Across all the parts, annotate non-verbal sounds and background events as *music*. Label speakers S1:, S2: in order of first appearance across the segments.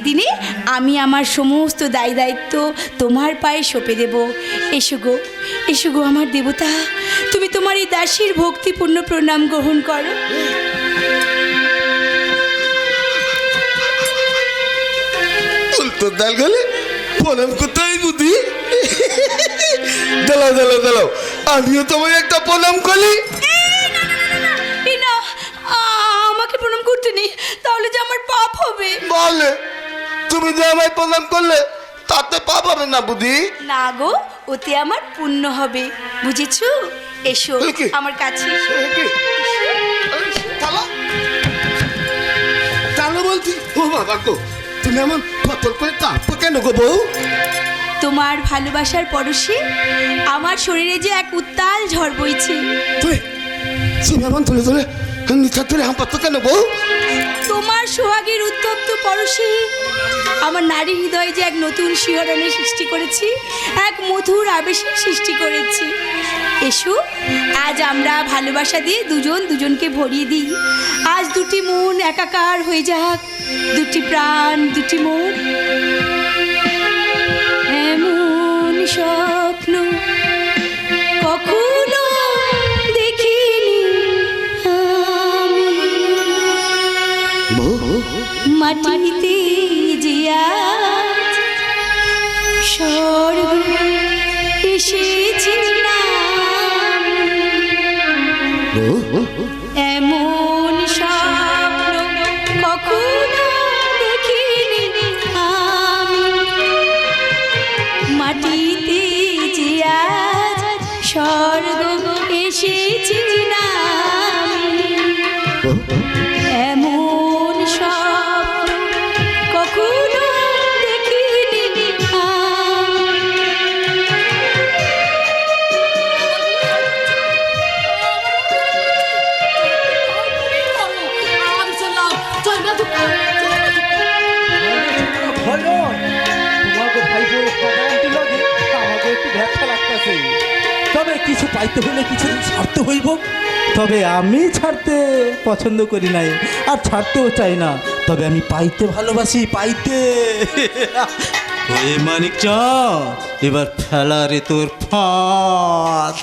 S1: দিনে আমি আমার সমস্ত দায় দায়িত্ব তোমার পায়ে সঁপে দেব এসো গো এসো গো আমার দেবতা তুমি তোমার এই দাসীর ভক্তিপূর্ণ প্রণাম গ্রহণ করো
S2: উল্টো ডাল গেলে প্রণাম করতে হয় বুদ্ধি দাঁড়াও দাঁড়াও দাঁড়াও আমিও তোমায় একটা প্রণাম করি
S1: আমাকে প্রণাম করতে নেই তাহলে যে আমার পাপ হবে
S2: বলে তুমি যে আমায় প্রণাম করলে তাতে পাপ হবে না বুদ্ধি?
S1: না গো ওতে আমার পুণ্য হবে বুঝেছ? এসো আমার কাছে
S2: চালো বলছি ও বাবা গো তুমি এমন ফতল করে কাঁপো কেন গো বউ?
S1: তোমার ভালোবাসার পরশে আমার শরীরে যে এক উত্তাল ঝড় বইছে।
S2: তুমি এমন তুলে তুলে নিচা তুলে হাঁপাতো কেন বউ?
S1: তোমার সোহাগের উত্তপ্ত পরশে আমার নারী হৃদয়ে যে এক নতুন শিহরণের সৃষ্টি করেছি, এক মধুর আবেশের সৃষ্টি করেছি। এসো, আজ আমরা ভালোবাসা দিয়ে দুজন দুজনকে ভরিয়ে দিই। আজ দুটি মন একাকার হয়ে যাক, দুটি প্রাণ, দুটি মন। এমন স্বপ্ন মাটিতে জিয়া স্বর্গ এসেছি
S3: হলে হইলে কিছু ছাড়তে হইব। তবে আমি ছাড়তে পছন্দ করি নাই, আর ছাড়তেও চাই না। তবে আমি পাইতে ভালোবাসি, পাইতে। *laughs* মানিক চ এবার ফেলা রে তোর ফাঁস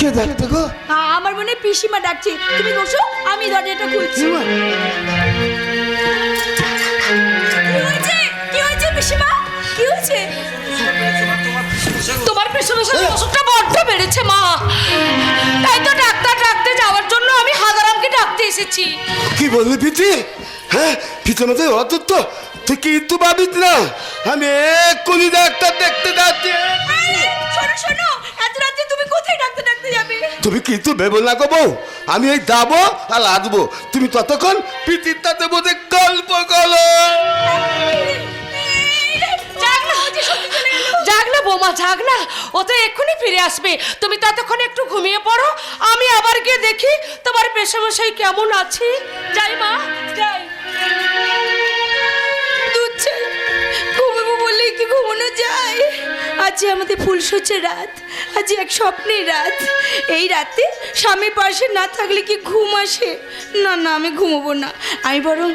S2: কে দেখতে গো?
S1: আমার মনে পিসিমা ডাকছে। তুমি বসো আমি দরজাটা খুলছি।
S2: সীমা
S1: কি হয়েছে? পিসিমা? কি হয়েছে?
S4: তোমার পেছনে পেছনে অসুখটা বড্ড বেড়েছে মা। তাই তো ডাক্তার ডাকতে যাওয়ার জন্য আমি হাজারামকে ডাকতে এসেছি।
S2: কি বললি হ্যাঁ অত তো তুই কিন্তু ভাবিস না। আমি এক্ষুনি ডাক্তার দেখতে যাচ্ছি।
S1: তুমি
S2: কিন্তু ভেবো না গো আমি এই যাব আর আসব তুমি ততক্ষণ পিতির তাতে বোধে গল্প করো।
S4: জাগ না বৌমা জাগ না ও তো এক্ষুনি ফিরে আসবে। তুমি ততক্ষণ একটু ঘুমিয়ে পড়ো। আমি আবার গিয়ে দেখি তোমার পেশামশাই কেমন আছে। যাই মা, যাই।
S1: দুধ চাই ঘুমাবো বললেই কি ঘুমানো যায়? আজ আমাদের ফুলসজ্জার রাত, আজ এক স্বপ্নের রাত। এই রাতে স্বামী পাশে না থাকলে কি ঘুম আসে? না না, আমি ঘুমোবো না। আমি বরং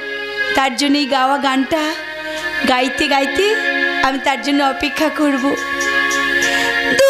S1: তার জন্য এই গাওয়া গানটা গাইতে গাইতে আমি তার জন্য অপেক্ষা করব। দু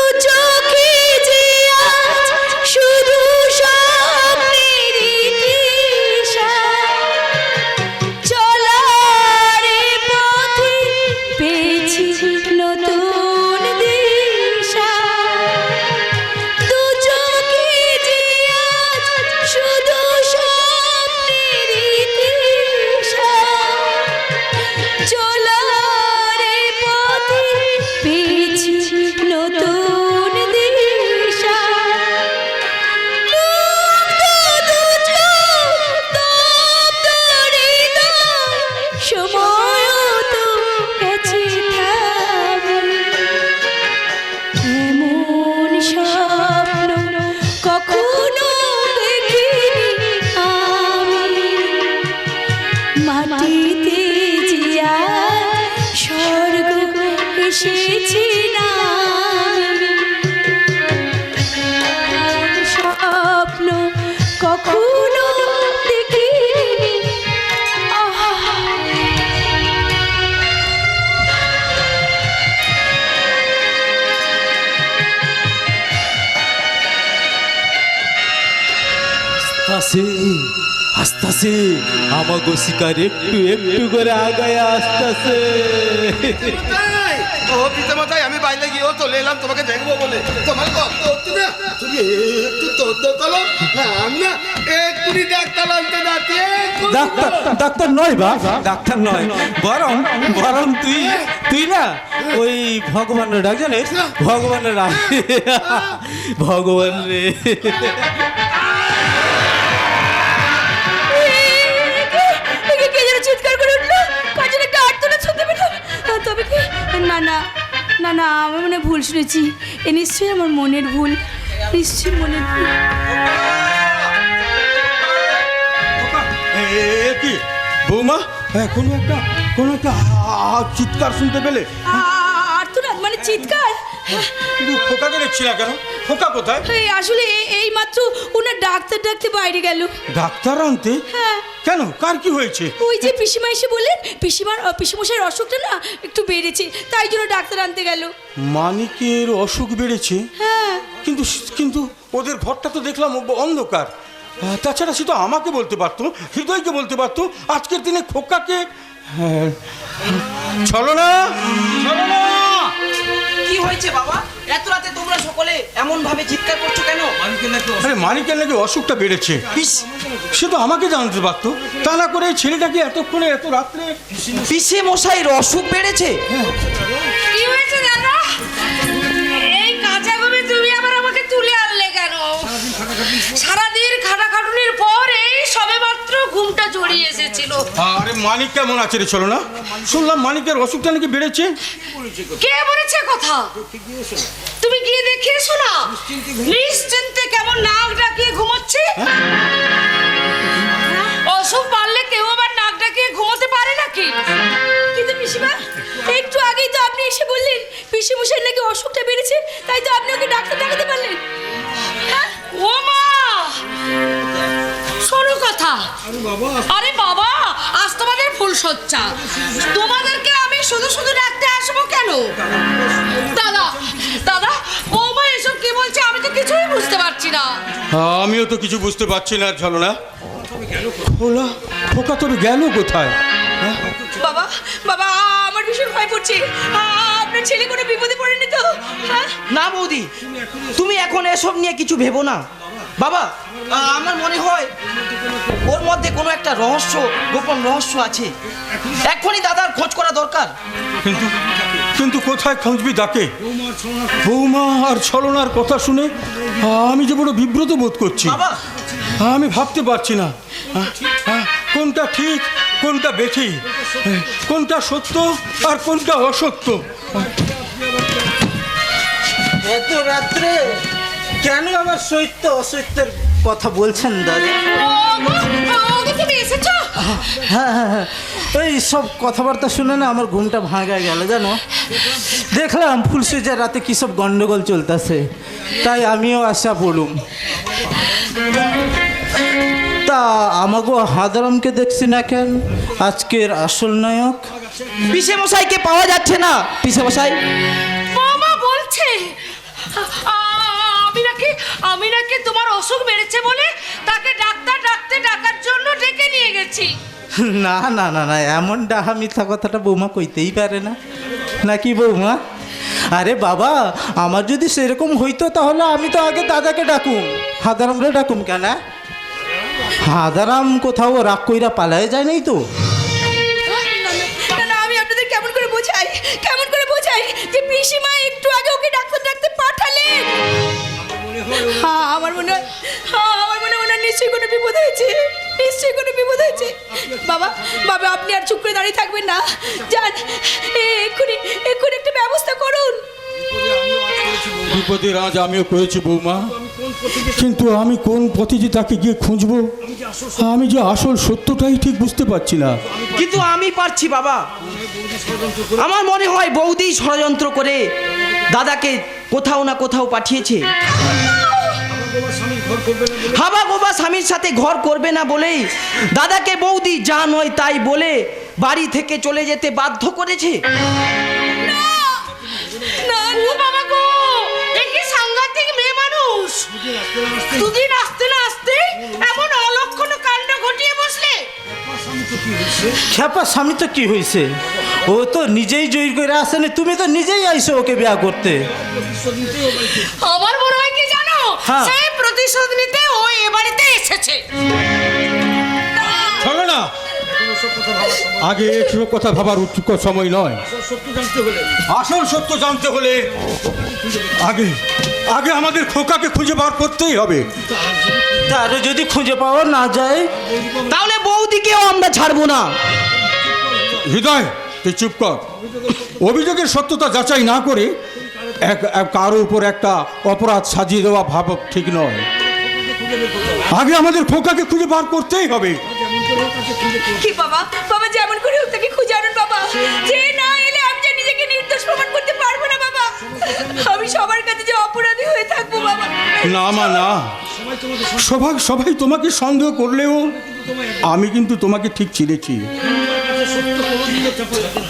S3: আস্তাসে আস্তাসে আমাগো শিকার একটু একটু করে আগায় আসতেছে।
S2: ও পিতা মাতাই আমি বাইরে গিয়েও চলে এলাম তোমাকে দেখব বলে। তোমার কত হচ্ছে না? তুমি একটু তদ্দ তোলো আমি না এক্ষুনি ডাক্তার আনতে যাচ্ছি
S3: ডাক্তার ডাক্তার নয় বা? ডাক্তার নয় বরং বরং তুই তুই না ওই ভগবানের ডাক জানিস? ভগবানের ভগবান রে।
S1: না আমি মনে ভুল শুনেছি। এ নিশ্চয়ই আমার মনের ভুল। নিশ্চয়ই মনের ভুল।
S5: কি? বৌমা কোনো একটা কোনো একটা চিৎকার শুনতে পেলে?
S1: মানে চিৎকার?
S5: খোকাকে দেখছি না কেন? খোকা কোথায়?
S1: আসলে এই- এই মাত্র ওনার ডাক্তার ডাকতে বাইরে গেল।
S5: ডাক্তার আনতে?
S1: হ্যাঁ।
S5: কেন? কার কি হয়েছে?
S1: ওই যে পিসিমা এসে বললেন পিসিমার পিসিমশাইয়ের অসুখটা না একটু বেড়েছে তাই জন্য ডাক্তার আনতে গেল।
S5: মানিকের অসুখ বেড়েছে?
S1: হ্যাঁ।
S5: কিন্তু কিন্তু ওদের ঘরটা তো দেখলাম ও- অন্ধকার। তাছাড়া সে তো আমাকে বলতে পারতো হৃদয়কে বলতে পারতো আজকের দিনে খোকাকে হ্যাঁ, চলো না চলো না
S6: কি হয়েছে বাবা? এত সকলে এমন ভাবে চিৎকার করছ কেন?
S5: আরে মানিকের নাকি অসুখটা বেড়েছে। সে তো আমাকে জানতে পারতো। তা না করে এই ছেলেটাকে এতক্ষণে এত রাত্রে
S6: পিসে মশাইয়ের অসুখ বেড়েছে?
S4: কি হয়েছে দাদা এই কাঁচা ঘুমে তুমি আবার আমাকে তুলে আনলে কেন? সারাদিন খাটাখাটুনির পর এই সবে ঘুমটা জড়িয়ে এসেছিল।
S5: আরে মানিক কেমন আছে রে চলো না? শুনলাম মানিকের অসুখটা নাকি বেড়েছে?
S4: কে বলেছে কথা? তুমি গিয়ে দেখে এসো না। নিশ্চিন্তে কেমন নাক ডাকিয়ে ঘুমোচ্ছে? অসুখ পারলে কেউ আবার নাক ডাকিয়ে ঘুমোতে পারে নাকি?
S1: কিন্তু পিসিমা একটু আগেই তো আপনি এসে বললেন পিসিমশাই নাকি অসুখটা বেড়েছে তাই তো আপনি ওকে ডাক্তার দেখাতে পারলেন। হ্যাঁ?
S4: ও মা! শোনো কথা। আরে বাবা। আজ তোমাদের ফুল সজ্জা তোমাদেরকে আমি শুধু শুধু ডাকতে আসব কেন? দাদা দাদা বৌমা এসব কি বলছে আমি তো কিছুই বুঝতে পারছি না।
S5: আমিও তো কিছু বুঝতে পারছি না চলো না? খোলা খোকা তবে গেল কোথায়? হ্যাঁ?
S1: বাবা বাবা আমার ভীষণ ভয় করছে। আপনার ছেলে কোনো বিপদে পড়েনি তো? হ্যাঁ?
S6: না বৌদি তুমি এখন এসব নিয়ে কিছু ভেবো না। বাবা আমার মনে হয় ওর মধ্যে কোনো একটা রহস্য গোপন রহস্য আছে। এখনই দাদার খোঁজ করা দরকার।
S5: কিন্তু কিন্তু কোথায় খুঁজবি ডাকে বৌমা আর ছলনার কথা শুনে আমি যে বড় বিব্রত বোধ করছি। আমি ভাবতে পারছি না। কোনটা ঠিক কোনটা বেঠি? কোনটা সত্য আর কোনটা অসত্য?
S7: এত রাত্রে কেন আবার সৈত্য অসত্যের কথা বলছেন দাদা? হ্যাঁ হ্যাঁ হ্যাঁ। এই সব কথাবার্তা শুনে না আমার ঘুমটা ভাঙা গেল জানো? দেখলাম ফুলসুজের রাতে কী সব গন্ডগোল চলতেছে। তাই আমিও আশা পড়ুম তা আমাগো হাদারামকে দেখছি না কেন? আজকের আসল নায়ক?
S6: পিসে মশাইকে পাওয়া যাচ্ছে না। পিসে মশাই
S4: মামা বলছে আ- আমি নাকি আমি নাকি তোমার অসুখ বেড়েছে বলে তাকে ডাক্তার ডাকতে ডাকার জন্য ডেকে নিয়ে গেছি। *laughs*
S7: না না না না এমন ডাহা মিথ্যা কথাটা বৌমা কইতেই পারে না। নাকি বৌমা? আরে বাবা আমার যদি সেরকম হইতো তাহলে আমি তো আগে দাদাকে ডাকুম। হাদারামরে ডাকুম কেন হাদারাম কোথাও রাগ কইরা পালায় যায় নাই তো।
S1: আমি আপনাদের কেমন করে বোঝাই? কেমন করে বোঝাই যে পিসিমা একটু আগে ওকে ডাক্তার ডাকতে পাঠালেন? হ্যাঁ আমার মনে হয় হ্যাঁ আমার মনে হয় নিশ্চয়ই কোনো বিপদ হয়েছে। নিশ্চয়ই কোনো বিপদ হয়েছে। বাবা বাবা আপনি আর চুপ করে দাঁড়িয়ে থাকবেন না। যান এ, এক্ষুনি এক্ষুনি একটা ব্যবস্থা করুন।
S5: আমিও করেছি বৌমা। কিন্তু আমি কোন পথে যে তাকে গিয়ে খুঁজবো? আমি যে আসল সত্যটাই ঠিক বুঝতে পারছি না।
S6: কিন্তু আমি পারছি বাবা। আমার মনে হয় বৌদি ষড়যন্ত্র করে দাদাকে কোথাও না কোথাও পাঠিয়েছে হাবা গোবা স্বামীর সাথে ঘর করবে না বলেই দাদাকে বৌদি যা নয় তাই বলে বাড়ি থেকে চলে যেতে বাধ্য করেছে
S1: না
S4: না বাবা
S7: খেপা স্বামী তো কি হয়েছে? ও তো নিজেই জয়ী করে আসেনি তুমি তো নিজেই আইসো ওকে বিয়া করতে।
S4: আমার মনে হয় কি জানো?
S7: হ্যাঁ।
S4: সেই প্রতিশোধ নিতে ও এ বাড়িতে এসেছে।
S5: আগে এসব কথা ভাবার উচিত সময় নয়। আসল সত্য জানতে হলে। আগে আগে আমাদের খোকাকে খুঁজে বার করতেই হবে।
S7: তারও যদি খুঁজে পাওয়া না যায়
S6: তাহলে বৌদিকেও আমরা ছাড়বো না।
S5: হৃদয় তুই চুপ কর। অভিযোগের সত্যতা যাচাই না করে এক এক কারও উপর একটা অপরাধ সাজিয়ে দেওয়া ভাব ঠিক নয়। আগে আমাদের খোকাকে খুঁজে বার করতেই হবে।
S1: কি বাবা? বাবা যেমন করে হোক তাকে খুঁজে আনুন বাবা। যে না এলে আমি যে নিজেকে নির্দোষ প্রমাণ করতে পারব না বাবা। আমি সবার কাছে যে অপরাধী হয়ে থাকব বাবা।
S5: না মা না। সবাই সবাই তোমাকে সন্দেহ করলেও আমি কিন্তু তোমাকে ঠিক চিনেছি।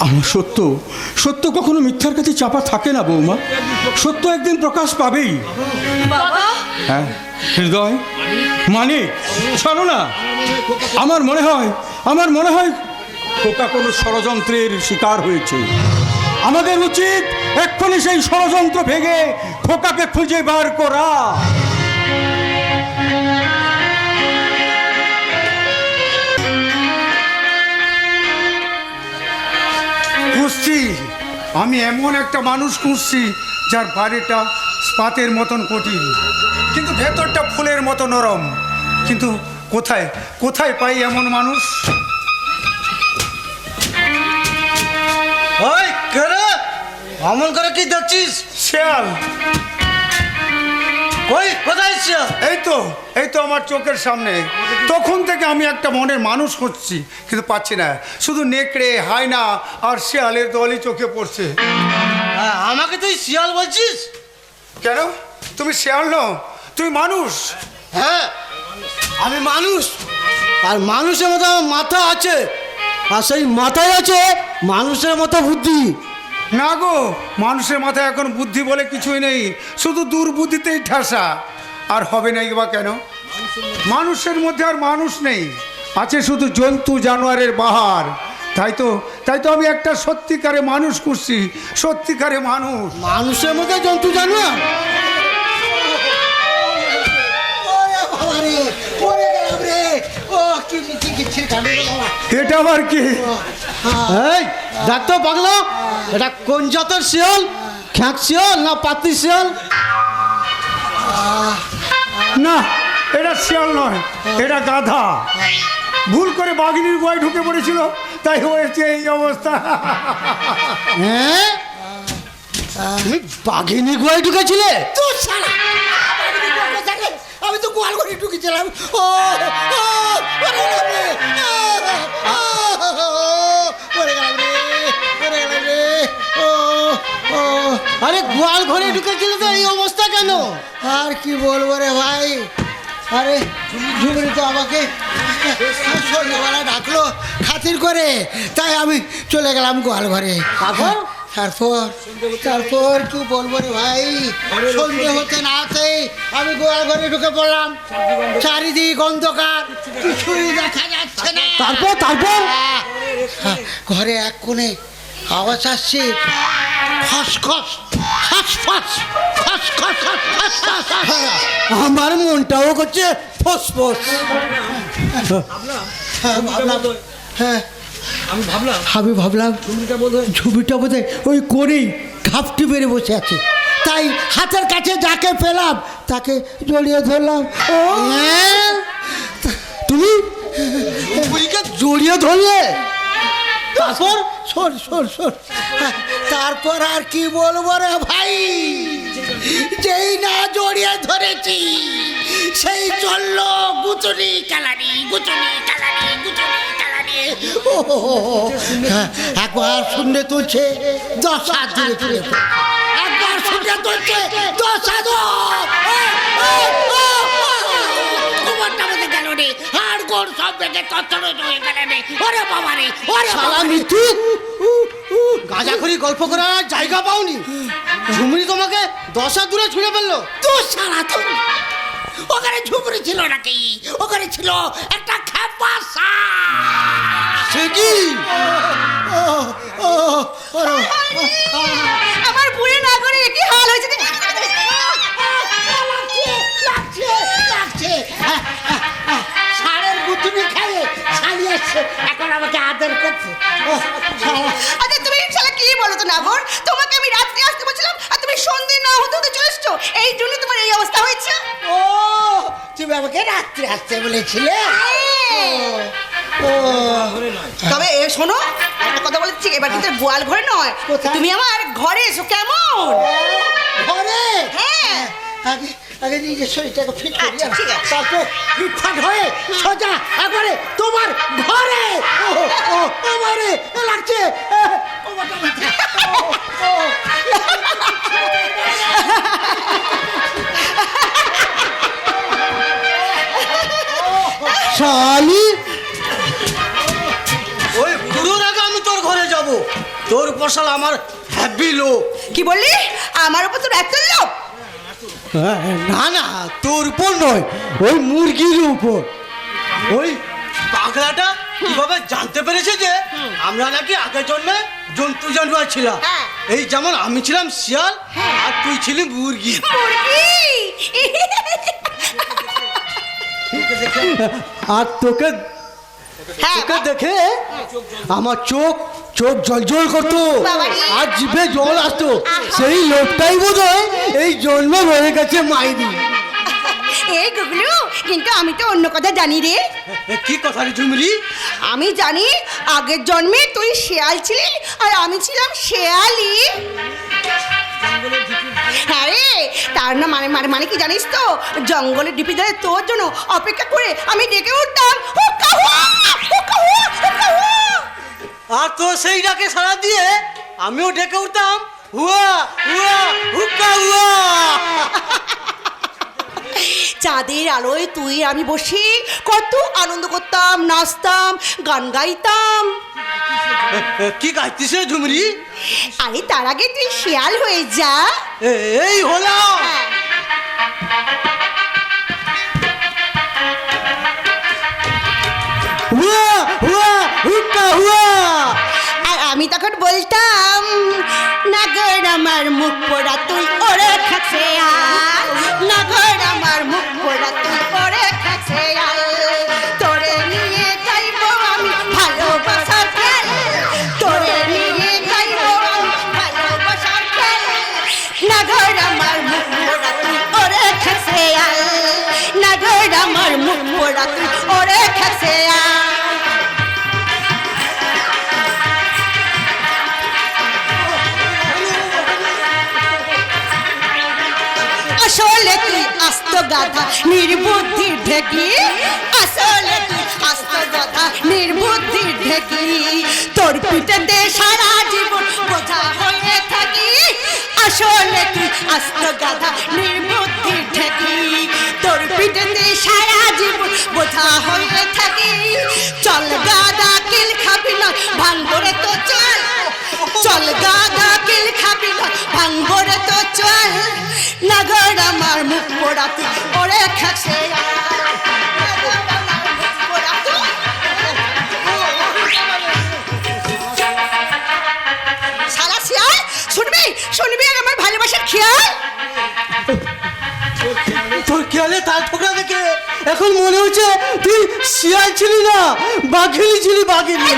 S5: আমার সত্য সত্য কখনো মিথ্যার কাছে চাপা থাকে না বৌমা। সত্য একদিন প্রকাশ পাবেই। হ্যাঁ হৃদয় মানে চলো না। আমার মনে হয় আমার মনে হয় খোকা কোনো ষড়যন্ত্রের শিকার হয়েছে। আমাদের উচিত এক্ষুনি সেই ষড়যন্ত্র ভেঙে খোকাকে খুঁজে বার করা।
S8: খুঁজছি। আমি এমন একটা মানুষ খুঁজছি যার বাড়িটা স্পাতের মতন কঠিন কিন্তু ভেতরটা ফুলের মতো নরম। কিন্তু কোথায় কোথায় পাই এমন মানুষ?
S3: অমন করে কি দেখছিস?
S8: শেয়াল।
S3: কই কোথায়
S8: এই তো এই তো আমার চোখের সামনে। তখন থেকে আমি একটা মনের মানুষ খুঁজছি কিন্তু পাচ্ছি না। শুধু নেকড়ে হায়না আর শেয়ালের দলই চোখে পড়ছে।
S3: হ্যাঁ, আমাকে তুই শিয়াল বলছিস?
S8: কেন? তুমি শেয়াল নও তুমি মানুষ।
S3: হ্যাঁ আমি মানুষ। আর মানুষের মতো আমার মাথা আছে। আর সেই মাথায় আছে মানুষের মতো বুদ্ধি।
S8: না গো, মানুষের মাথায় এখন বুদ্ধি বলে কিছুই নেই। শুধু দুর্বুদ্ধিতেই ঠাসা। আর হবে না বা কেন? মানুষের মধ্যে আর মানুষ নেই। আছে শুধু জন্তু, জানোয়ারের বাহার। তাই তো তাই তো আমি একটা সত্যিকারে মানুষ খুঁজছি সত্যিকারে মানুষ।
S3: মানুষের মধ্যে জন্তু, জানোয়ার?
S8: এটা আবার কি?
S3: এই ডাক্তার পাগলা এটা কোন জাতের শিয়াল? খ্যাঁক শিয়াল না পাতি শিয়াল?
S8: না এটা শিয়াল নয় এটা গাধা। ভুল করে বাঘিনীর গোয়ায় ঢুকে পড়েছিল তাই হয়েছে এই অবস্থা।
S3: হ্যাঁ? তুমি বাঘিনী গোয়ায় ঢুকেছিলে?
S9: তো গোয়াল ঘরে ঢুকেছিলাম। ও
S3: আরে গোয়াল ঘরে ঢুকেছিলে তো, এই অবস্থা কেন?
S9: আর কি বলব রে ভাই? আরে ঝুমরি তো আমাকে সন্ধ্যেবেলা ডাকলো খাতির করে, তাই আমি চলে গেলাম গোয়াল ঘরে। তারপর তারপর তারপর কি বলব রে ভাই? সন্ধে হতে না হতেই আমি গোয়াল ঘরে ঢুকে পড়লাম। চারিদিক অন্ধকার কিছুই দেখা যাচ্ছে না।
S3: তারপর তারপর?
S9: হ্যাঁ, ঘরে এক কোণে আওয়াজ আসছে খসখস খসখস খসখস খসখস
S3: আমার মনটাও করছে ফসফস
S9: হ্যাঁ, হ্যাঁ আমি ভাবলাম আমি ভাবলাম ঝুবিটা বোধ ওই করেই ঘাপটি বেড়ে বসে আছে। তাই হাতের কাছে যাকে পেলাম তাকে জড়িয়ে ধরলাম। ও! তুমি?
S3: জড়িয়ে ধরলে?
S9: তারপর? শোন শোন শোন। হ্যাঁ, তারপর আর কি বলব রে ভাই? যেই না জড়িয়ে ধরেছি সেই চলল গুতুনি কালানি গুতুনি কালানি গুতুনি একবার শূন্য তুলছে দশ হাত ধরে তুলে একবার শূন্য তুলছে দশ হাত
S3: গল্প করার জায়গা পাওনি। ঝুমরি তোমাকে দশ হাত দূরে ছুঁড়ে ফেলল।
S9: তুই সারা ওখানে ঝুপড়ি ছিল নাকি? ওখানে ছিল একটা খেপা
S3: সে কি
S10: আমার বুড়ি না করে কি হাল হয়েছে।
S9: লাগছে লাগছে। সারের গুতুনি খেয়ে শাড়ি আসছে এখন আমাকে আদর করছে। ও,
S10: আচ্ছা তুমি শালা কি বলো তো নাগর? তোমাকে আমি রাত্রে আসতে বলছিলাম আর তুমি সন্ধে না হতে হতে চলে এসছো। এই জন্য তোমার এই অবস্থা হয়েছে।
S9: ও তুমি আমাকে রাত্রে আসতে বলেছিলে?
S10: তবে এ শোনো একটা কথা বলছি এবার কিন্তু গোয়াল ঘরে নয় তুমি আমার ঘরে এসো কেমন?
S9: ঘরে?
S10: হ্যাঁ।
S9: আগে আগে নিজের শরীরটাকে ফিট করি
S10: আচ্ছা।
S9: তারপর ফিটফাট হয়ে সোজা একবারে তোমার ঘরে। ও আমারে লাগছে। *laughs*
S3: শালি
S11: তোর পশাল আমার হ্যাপি লোক
S10: কি বললি? আমার উপর তোর এত লোভ?
S3: না না তোর উপর নয় ওই মুরগির উপর।
S11: ওই পাগলাটা কীভাবে জানতে পেরেছে যে আমরা নাকি আগের জন্য জন্তু জানোয়ার ছিলাম?
S10: হ্যাঁ।
S11: এই যেমন আমি ছিলাম শিয়াল আর তুই ছিলি মুরগি?
S3: আর তোকে
S10: হ্যাঁ
S3: দেখে আমার চোখ চোখ জল করতো।
S10: বাবারে।
S3: আর জিভে জল আসতো। সেই লোকটাই বোধ হয় এই জন্মে হয়ে গেছে
S10: এই গুগলু কিন্তু আমি তো অন্য কথা জানি রে।
S11: কি কথা রে ঝুমরি
S10: আমি জানি আগের জন্মে তুই শেয়াল ছিলি আর আমি ছিলাম শেয়ালি। হ্যাঁ তার না মানে মানে মানে কি জানিস তো? জঙ্গলের ডিপি ধরে তোর জন্য অপেক্ষা করে আমি ডেকে উঠতাম।
S11: আর তো সেই ডাকে সারা দিয়ে আমিও ডেকে উঠতাম। হুয়া হুয়া, হুক্কা হুয়া!
S10: চাঁদের আলোয় তুই আমি বসে কত আনন্দ করতাম নাচতাম গান গাইতাম।
S11: কি গাইতিস রে ঝুমরি?
S10: আরে তার আগে তুই শেয়াল হয়ে যা।
S11: এই হলাম
S10: হ্যাঁ।
S3: হুয়া হুয়া হুয়া।
S10: আমি তখন বলতাম, নাগর আমার মুখ পোড়া, তুই ওরে খাচ্ছে নাগর আমার মুখ পোড়া, তুই ওরে খাচ্ছে তোরে নিয়ে তোরে নিয়ে আমার মুখ পোড়া, তুই ওরে খাচ্ছে নাগর আমার মুখ তুই গাধা নির্বুদ্ধির ঢেকি, আসলে তুই আস্ত গাধা নির্বুদ্ধির ঢেকি। তোর পিঠেতে সারা জীবন বোঝা হয়ে থাকি, আসলে তুই আস্ত গাধা নির্বুদ্ধির ঢেকি। তোর পিঠেতে সারা কথা হয়ে থাকি, চল গাদা কিল খাবি না ভাঙবরে তো চল চল গাদা না ভাঙবরে তো চল নাগর আমার মুখ পোড়াতে ওরে খাসে শুনবি? শুনবি আমার ভালোবাসার খেয়াল?
S3: তোর খেয়ালে তার ঠোকরা দেখে এখন মনে হচ্ছে তুই শিয়াল ছিলি না বাঘিনী ছিলি বাঘিনী।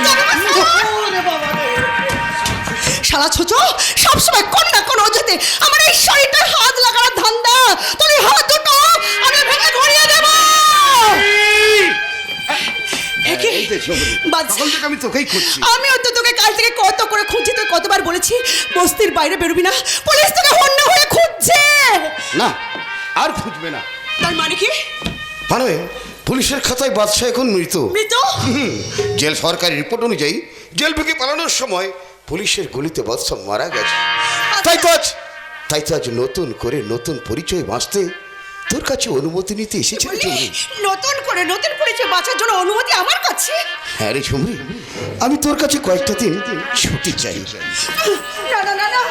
S10: শালা ছোচো সবসময় কোন না কোন অজুতে আমার এই শরীরটা হাত লাগানোর ধান্দা তোর এই হাত দুটো আমি ভেঙে ঘুরিয়ে দেব। আমিও তো তোকে কাল থেকে কত করে খুঁজছি তুই কতবার বলেছি বস্তির বাইরে বেরোবি না পুলিশ তোকে হন্য হয়ে খুঁজছে।
S2: না আর খুঁজবে না।
S10: তার মানে কি?
S2: মানে পুলিশের খাতায় বাদশাহ এখন মৃত।
S10: মৃত?
S2: জেল সরকারি রিপোর্ট অনুযায়ী জেল থেকে পালানোর সময় পুলিশের গুলিতে বাদশাহ মারা গেছে। তাই তো আজ তাই তো আজ নতুন করে নতুন পরিচয় বাঁচতে তোর কাছে অনুমতি নিতে এসেছিল ঝুমরি
S10: নতুন করে নতুন পরিচয় বাঁচার জন্য অনুমতি আমার কাছে?
S2: হ্যাঁ রে ঝুমরি আমি তোর কাছে কয়েকটা দিন ছুটি চাই।
S10: না না না না।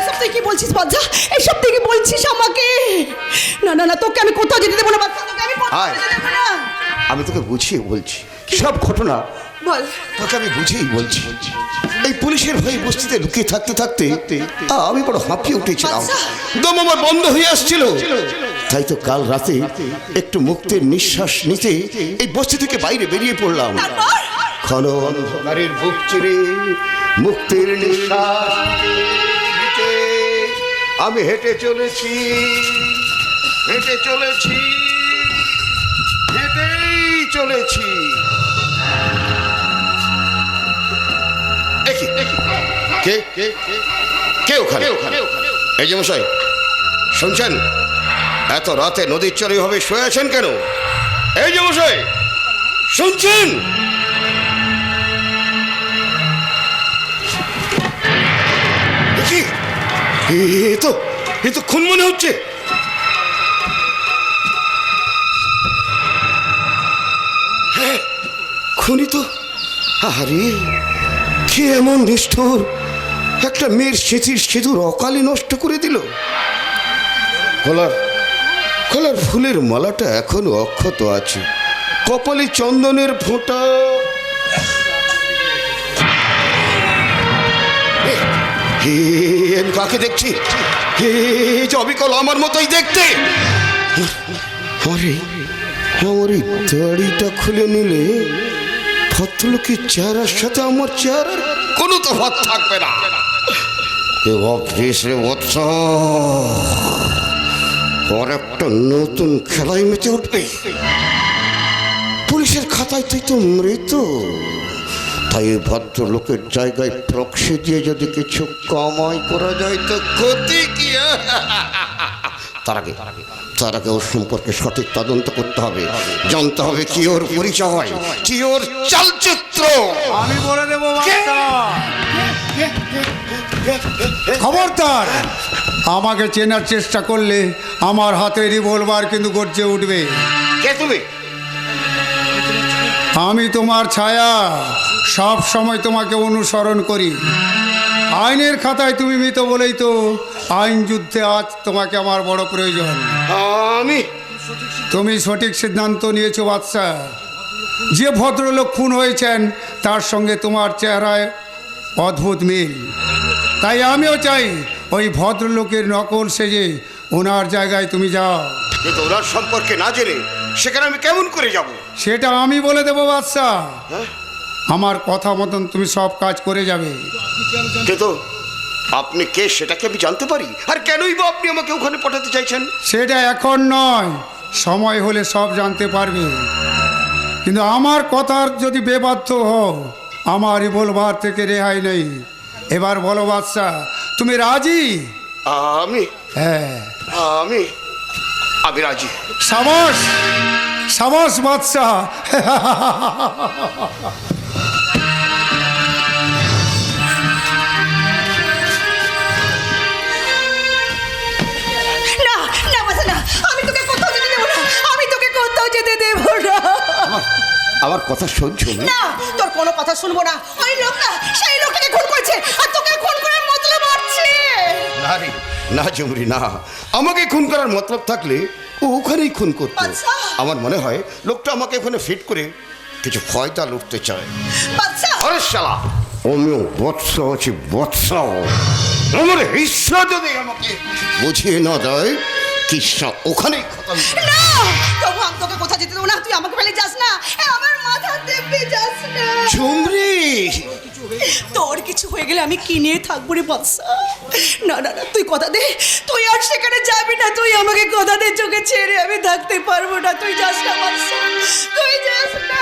S10: এসব তুই কি বলছিস বাচ্চা এসব তুই কি বলছিস আমাকে? না না না তোকে আমি কোথাও যেতে দেবো না বাচ্চা তোকে আমি কোথাও যেতে দেবো না।
S2: আমি তোকে বুঝিয়ে বলছি। সব ঘটনা
S10: বল।
S2: তোকে আমি বুঝেই বলছি। এই পুলিশের ভয়ে বস্তিতে লুকিয়ে থাকতে থাকতে আমি বড় হাঁপিয়ে উঠেছিলাম। দম আমার বন্ধ হয়ে আসছিল। তাই তো কাল রাতে একটু মুক্তের নিঃশ্বাস নিতে এই বস্তি থেকে বাইরে বেরিয়ে পড়লাম। ঘন অন্ধকারের বুক চিরে মুক্তির নিঃশ্বাস নিতে আমি হেঁটে চলেছি হেঁটে চলেছি হেঁটেই চলেছি। কে? কে ওখানে? এই যে মশাই শুনছেন? এত রাতে নদীর চরে ভাবে শুয়ে আছেন কেন? এই যে মশাই শুনছেন? এ তো এ তো খুন মনে হচ্ছে। হ্যাঁ খুনি তো। আরে কে এমন নিষ্ঠুর? একটা মেয়ের স্মৃতির সিঁদুর অকালে নষ্ট করে দিল। কলার কলার ফুলের মালাটা এখনও অক্ষত আছে। কপালে চন্দনের ফোঁটা। আমি কাকে দেখছি? হে, যে অবিকল আমার মতোই দেখতে। আরে, আমার এই দাড়িটা খুলে নিলে ভদ্রলোকের চেহারার সাথে আমার চেহারার কোনো তফাৎ থাকবে না। এ অফিসে বৎস ওর একটা নতুন খেলায় মেতে উঠবে। পুলিশের খাতায় তুই তো মৃত। তাই এই ভদ্রলোকের জায়গায় প্রক্সি দিয়ে যদি কিছু কামাই করা যায় তো ক্ষতি কি? তার আগে তার আগে ওর সম্পর্কে সঠিক তদন্ত করতে হবে। জানতে হবে কি ওর পরিচয় কি ওর চালচিত্র।
S8: আমি বলে দেবো খবরদার আমাকে চেনার চেষ্টা করলে আমার হাতে রিভলভার কিন্তু গর্জে উঠবে।
S2: কে তুমি?
S8: আমি তোমার ছায়া সব সময় তোমাকে অনুসরণ করি। আইনের খাতায় তুমি মৃত বলেই তো আইন যুদ্ধে আজ তোমাকে আমার বড় প্রয়োজন।
S2: আমি?
S8: তুমি সঠিক সিদ্ধান্ত নিয়েছো বাদশা যে ভদ্রলোক খুন হয়েছেন তার সঙ্গে তোমার চেহারায় অদ্ভুত মিল। তাই আমিও চাই ওই ভদ্রলোকের নকল সেজে ওনার জায়গায় তুমি যাও।
S2: কিন্তু ওনার সম্পর্কে না জেনে সেখানে আমি কেমন করে যাব?
S8: সেটা আমি বলে দেবো বাদশা আমার কথা মতন তুমি সব কাজ করে যাবে।
S2: কিন্তু আপনি কে সেটাকে আমি জানতে পারি? আর কেনই বা আপনি আমাকে ওখানে পাঠাতে চাইছেন?
S8: সেটা এখন নয় সময় হলে সব জানতে পারবে। কিন্তু আমার কথার যদি বেবাধ্য হও আমার রিভলভার থেকে রেহাই নেই। এবার বলো বাদশা তুমি রাজি?
S2: আমি।
S8: হ্যাঁ।
S2: আমি। আমি রাজি।
S8: সাবাস! সাবাস বাদশা!
S10: না না বাসা না। আমি তোকে কোথাও যেতে দেবো না।
S2: আমার কথা শোন ঝুমরি
S10: না তোর কোনো কথা শুনব না। ওই লোকটা সেই লোকটাকে খুন করেছে আর তোকে খুন করার মতলব মারছে
S2: না রে। না ঝুমরি না। আমাকে খুন করার মতলব থাকলে ও ওখানেই খুন করতো। আমার মনে হয় লোকটা আমাকে ওখানে ফিট করে কিছু ফয়দা লুটতে চায়।
S10: বাচ্চা
S2: আরে শালা! আমিও বৎস আছি বৎস। আমার হিস্সা যদি আমাকে বুঝিয়ে না দেয় কিসা ওখানেই খতম।
S10: না তবু আমি তোকে কোথাও যেতে দেবো না? তুই আমাকে ফেলে যাস না। এ, আমার মাথা দেবে যাস না।
S2: ঝুমরি!
S10: তোর কিছু হয়ে গেলে আমি কি নিয়ে থাকব রে না না না তুই কথা দে। তুই আর সেখানে যাবি না। তুই আমাকে কথা দে চোখে ছেড়ে আমি থাকতে পারব না। তুই যাস না তুই যাস না।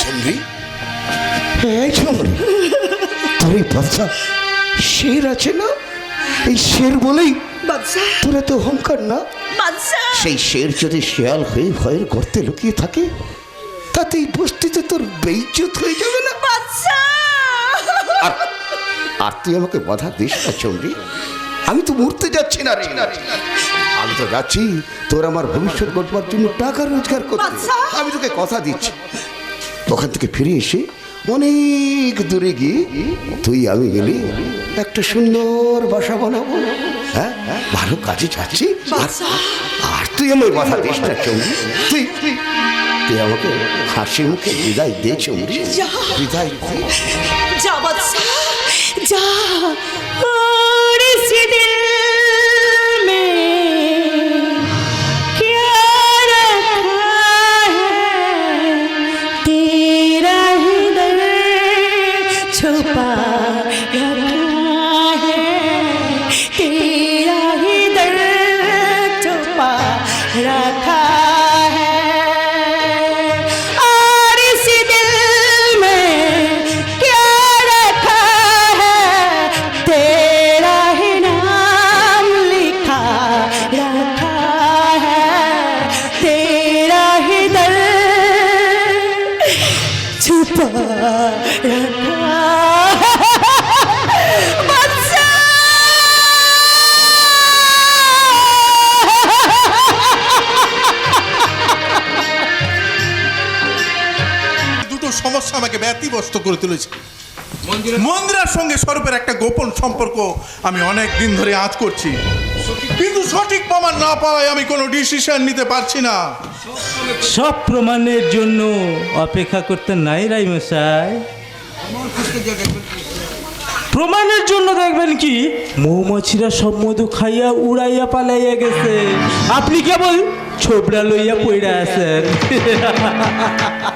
S2: ঝুমরি? এই ঝুমরি তোর এই বাচ্চা শের আছে না? এই শের বলেই তোর এত অহংকার না? সেই শের যদি শেয়াল হয়ে ভয়ের গর্তে লুকিয়ে থাকে তাতে এই বস্তিতে তোর বেইজ্জত হয়ে যাবে না? আর তুই আমাকে বাধা দিস না চন্ডী আমি তো মরতে যাচ্ছি না রে। আমি তো যাচ্ছি তোর আমার ভবিষ্যৎ গড়বার জন্য টাকা রোজগার করতে। আমি তোকে কথা দিচ্ছি। ওখান থেকে ফিরে এসে অনেক দূরে গিয়ে তুই আমি মিলে একটা সুন্দর বাসা বানাবো। ভালো কাজে যাচ্ছি? আর তুই আমার কথা দিস না চৌরি তুই তুই আমাকে হাসি মুখে বিদায় দে
S10: চৌরি
S2: বিদায়
S10: যা বাচ্চা
S12: যা। সমস্যা আমাকে ব্যতিব্যস্ত করে তুলেছে। মন্দিরার সঙ্গে স্বরূপের একটা গোপন সম্পর্ক আমি অনেক দিন ধরে আজ করছি। কিন্তু সঠিক প্রমাণ না পাওয়ায় আমি কোনো ডিসিশন নিতে পারছি না।
S7: সব প্রমাণের জন্য অপেক্ষা করতে নাই রাই মশাই। প্রমাণের জন্য দেখবেন কি, মৌমাছিরা সব মধু খাইয়া উড়াইয়া পালাইয়া গেছে। আপনি কেবল ছোবড়া লইয়া পইড়া আছেন। *laughs*